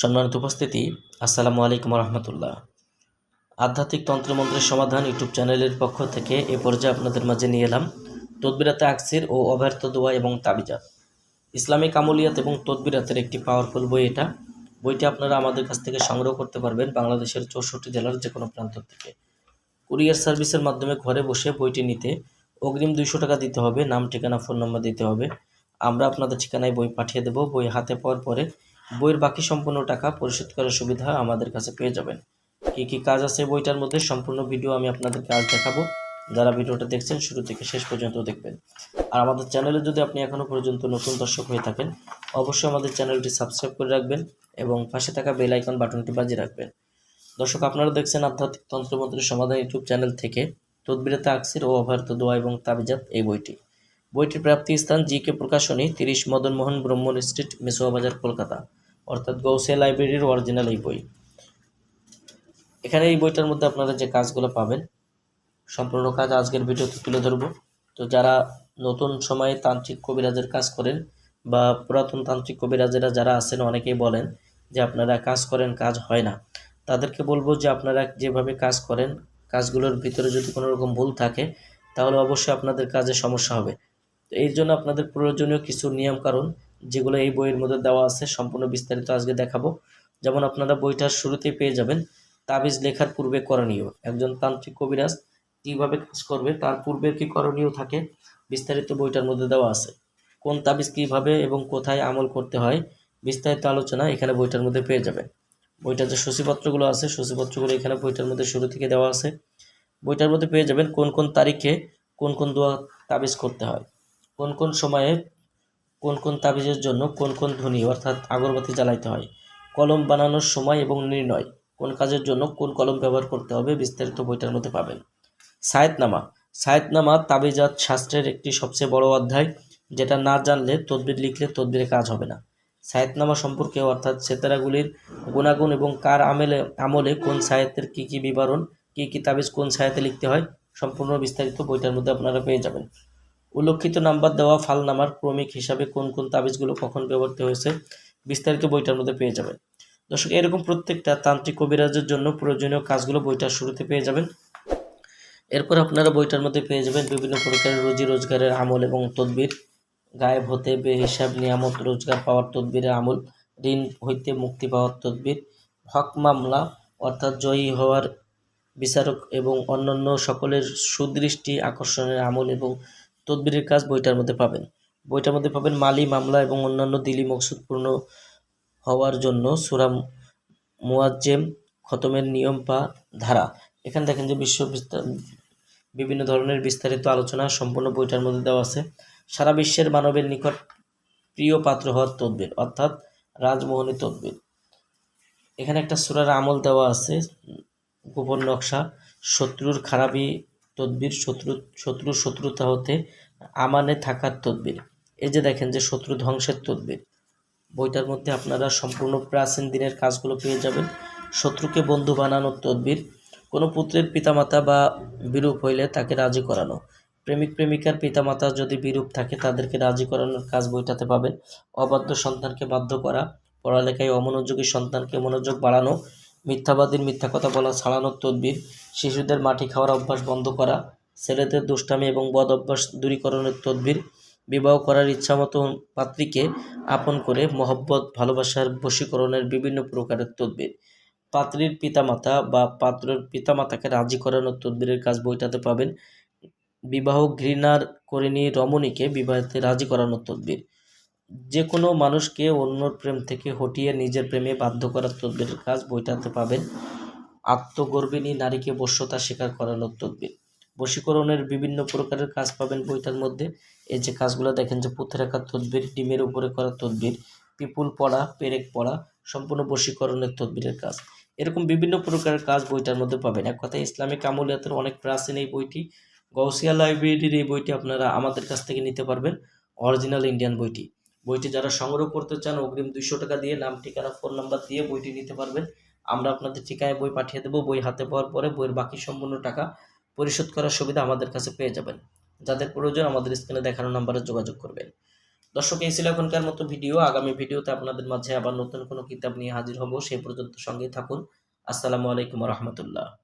সম্মানিত উপস্থিতি, আসসালামু আলাইকুম রহমতুল্লাহ আধ্যাত্মিক তন্ত্রমন্ত্রের সমাধান ইউটিউব চ্যানেলের পক্ষ থেকে এ পর্যায়ে আপনাদের মাঝে নিয়ে এলাম তদবিরাতে আকসির ও অব্যর্থ দোয়া এবং তাবিজাত ইসলামিক আমলিয়াত এবং তদবিরাতের একটি পাওয়ারফুল বই এটা। বইটি আপনারা আমাদের কাছ থেকে সংগ্রহ করতে পারবেন বাংলাদেশের চৌষট্টি জেলার যে কোনো প্রান্ত থেকে। কুরিয়ার সার্ভিসের মাধ্যমে ঘরে বসে বইটি নিতে অগ্রিম দুইশো টাকা দিতে হবে, নাম, ঠিকানা ফোন নম্বর দিতে হবে। আমরা আপনাদের ঠিকানায় বই পাঠিয়ে দেবো। বই হাতে পাওয়ার পরে বইয়ের বাকি সম্পূর্ণ টাকা পরিশোধ করার সুবিধা আমাদের কাছে পেয়ে যাবেন। কি কি কাজ আছে বইটার মধ্যে সম্পূর্ণ ভিডিও আমি আপনাদেরকে আজ দেখাবো। যারা ভিডিওটা দেখছেন, শুরু থেকে শেষ পর্যন্ত দেখবেন। আর আমাদের চ্যানেলে যদি আপনি এখনও পর্যন্ত নতুন দর্শক হয়ে থাকেন, অবশ্যই আমাদের চ্যানেলটি সাবস্ক্রাইব করে রাখবেন এবং পাশে থাকা বেল আইকন বাটনটি বাজিয়ে রাখবেন। দর্শক, আপনারা দেখছেন আধ্যাত্মিক তন্ত্রমন্ত্রের সমাধান ইউটিউব চ্যানেল থেকে তদবিরাতে আকসির ও অভারত দোয়া এবং তাবিজাত এই বইটি। বইটির প্রাপ্তি স্থান জি কে প্রকাশনী, তিরিশ মদনমোহন ব্রহ্মণ স্ট্রিট, মেসোয়া বাজার, কলকাতা। অর্থাৎ গৌসে লাইব্রেরির অরিজিনাল এই বই। এখানে এই বইটার মধ্যে আপনারা যে কাজগুলো পাবেন, সম্পূর্ণ কাজ আজকের ভিডিওতে তুলে ধরবো। তো যারা নতুন সময়ে তান্ত্রিক কবিরাজের কাজ করেন বা পুরাতন তান্ত্রিক কবিরাজেরা যারা আছেন, অনেকেই বলেন যে আপনারা কাজ করেন, কাজ হয় না। তাদেরকে বলব যে আপনারা যেভাবে কাজ করেন, কাজগুলোর ভিতরে যদি কোনো রকম ভুল থাকে, তাহলে অবশ্যই আপনাদের কাজে সমস্যা হবে। এই জন্য আপনাদের প্রয়োজনীয় কিছু নিয়ম কারণ যেগুলো এই বইয়ের মধ্যে দেওয়া আছে, সম্পূর্ণ বিস্তারিত আজকে দেখাবো। যেমন আপনারা বইটার শুরুতেই পেয়ে যাবেন, তাবিজ লেখার পূর্বে করণীয়। একজন তান্ত্রিক কবিরাজ কীভাবে কাজ করবে, তার পূর্বে কী করণীয় থাকে, বিস্তারিত বইটার মধ্যে দেওয়া আছে। কোন তাবিজ কীভাবে এবং কোথায় আমল করতে হয়, বিস্তারিত আলোচনা এখানে বইটার মধ্যে পেয়ে যাবেন। বইটার যে সূচিপত্রগুলো আছে, সূচিপত্রগুলো এখানে বইটার মধ্যে শুরু থেকে দেওয়া আছে। বইটার মধ্যে পেয়ে যাবেন কোন কোন তারিখে কোন কোন দোয়া তাবিজ করতে হয়। কোন কোন সময়ে কোন কোন তাবিজের জন্য কোন কোন ধ্বনি অর্থাৎ আগরবাতি জ্বালাইতে হয়? কলম বানানোর সময় এবং নির্ণয়। কোন কাজের জন্য কোন কলম ব্যবহার করতে হবে বিস্তারিত বইটার মধ্যে পাবেন। সায়েতনামা। সায়েতনামা তাবিজাত শাস্ত্রের একটি সবচেয়ে বড় অধ্যায়, যেটা না জানলে তদবির লিখলে তদবিরে কাজ হবে না। সায়েতনামা সম্পর্কে অর্থাৎ সেতারাগুলির গুণাগুণ এবং কার আমেলে, আমলে কোন সায়েতের কী কী বিবরণ, কী কী তাবিজ কোন সায়েতে লিখতে হয়, সম্পূর্ণ বিস্তারিত বইটার মধ্যে আপনারা পেয়ে যাবেন। উল্লেখিত নাম্বার দেওয়া ফালনামার ক্রমিক হিসাবে কোন কোন তাবিজগুলো কখন ব্যবহৃত হয়েছে বিস্তারিত বইটার মধ্যে পেয়ে যাবেন। দর্শক, এরকম প্রত্যেকটা তান্ত্রিক কবিরাজের জন্য প্রয়োজনীয় কাজগুলো বইটার শুরুতে পেয়ে যাবেন। এরপর আপনারা বইটার মধ্যে পেয়ে যাবেন বিভিন্ন প্রকারের রুজি রোজগারের আমল এবং তদবির। গায়েব হতে বেহিসাব, নিয়ামত, রোজগার পাওয়ার তদবিরের আমল, ঋণ হইতে মুক্তি পাওয়ার তদবির, হক মামলা অর্থাৎ জয়ী হওয়ার বিচারক এবং অন্যান্য সকলের সুদৃষ্টি আকর্ষণের আমল এবং তদবিরের কাজ বইটার মধ্যে পাবেন। বইটার মধ্যে পাবেন মালি, মামলা এবং অন্যান্য দিলি মকসুদ পূর্ণ হওয়ার জন্য সুরাম মুয়াজ্জেম খতমের নিয়ম বা ধারা। এখানে দেখেন যে বিশ্ব বিভিন্ন ধরনের বিস্তারিত আলোচনা সম্পূর্ণ বইটার মধ্যে দেওয়া আছে। সারা বিশ্বের মানবের নিকট প্রিয় পাত্র হওয়ার তদবির, অর্থাৎ রাজমোহনী তদবির। এখানে একটা সুরার আমল দেওয়া আছে। গোপন নকশা, শত্রুর খারাপি তদবির, শত্রু শত্রুর শত্রুতা হতে আমানে থাকার তদবির। এই যে দেখেন যে শত্রু ধ্বংসের তদবির। বইটার মধ্যে আপনারা সম্পূর্ণ প্রাচীন দিনের কাজগুলো পেয়ে যাবেন। শত্রুকে বন্ধু বানানোর তদবির। কোনো পুত্রের পিতামাতা বা বিরূপ হইলে তাকে রাজি করানো। প্রেমিক, প্রেমিকার পিতামাতা যদি বিরূপ থাকে, তাদেরকে রাজি করানোর কাজ বইটাতে পাবেন। অবাধ্য সন্তানকে বাধ্য করা। পড়ালেখায় অমনোযোগী সন্তানকে মনোযোগ বাড়ানো। মিথ্যাবাদীর মিথ্যা কথা বলা ছাড়ানোর তদবির, শিশুদের মাটি খাওয়ার অভ্যাস বন্ধ করা, ছেলেদের দুষ্টামি এবং বদ অভ্যাস দূরীকরণের তদবির, বিবাহ করার ইচ্ছামতো পাত্রীকে আপন করে মহব্বত, ভালোবাসার বশীকরণের বিভিন্ন প্রকারের তদবির। পাত্রীর পিতামাতা বা পাত্রের পিতামাতাকে রাজি করানোর তদবিরের কাজ বইটাতে পাবেন। বিবাহ ঘৃণার করিনি রমণীকে বিবাহতে রাজি করানোর তদবির। যে কোনো মানুষকে অন্যর প্রেম থেকে হটিয়ে নিজের প্রেমে বাধ্য করার তদবিরের কাজ বইটাতে পাবেন। আত্মগর্বিণী নারীকে বশ্যতা স্বীকার করানোর তদবির। বশীকরণের বিভিন্ন প্রকারের কাজ পাবেন বইটার মধ্যে। এই যে কাজগুলো দেখেন যে পুঁথে রাখার তদবির, ডিমের উপরে করা তদবির, পিপুল পড়া, পেরেক পড়া, সম্পূর্ণ বশীকরণের তদবিরের কাজ। এরকম বিভিন্ন প্রকারের কাজ বইটার মধ্যে পাবেন। এক কথায় ইসলামিক আমলিয়াতের অনেক প্রাচীন এই বইটি। গৌসিয়া লাইব্রেরির এই বইটি আপনারা আমাদের কাছ থেকে নিতে পারবেন। অরিজিনাল ইন্ডিয়ান বইটি। বইটি যারা সংগ্রহ করতে চান, অগ্রিম দুইশো টাকা দিয়ে নাম, ঠিকানা, ফোন নাম্বার দিয়ে বইটি নিতে পারবেন। আমরা আপনাদের ঠিকায় বই পাঠিয়ে দেবো। বই হাতে পাওয়ার পরে বইয়ের বাকি সম্পূর্ণ টাকা পরিশোধ করার সুবিধা আমাদের কাছে পেয়ে যাবেন। যাদের প্রয়োজন আমাদের স্ক্রিনে দেখানো নাম্বারে যোগাযোগ করবেন। দর্শক, এই ছিল এখনকার মতো ভিডিও। আগামী ভিডিওতে আপনাদের মাঝে আবার নতুন কোনো কিতাব নিয়ে হাজির হব। সেই পর্যন্ত সঙ্গেই থাকুন। আসসালামু আলাইকুম রহমতুল্লাহ।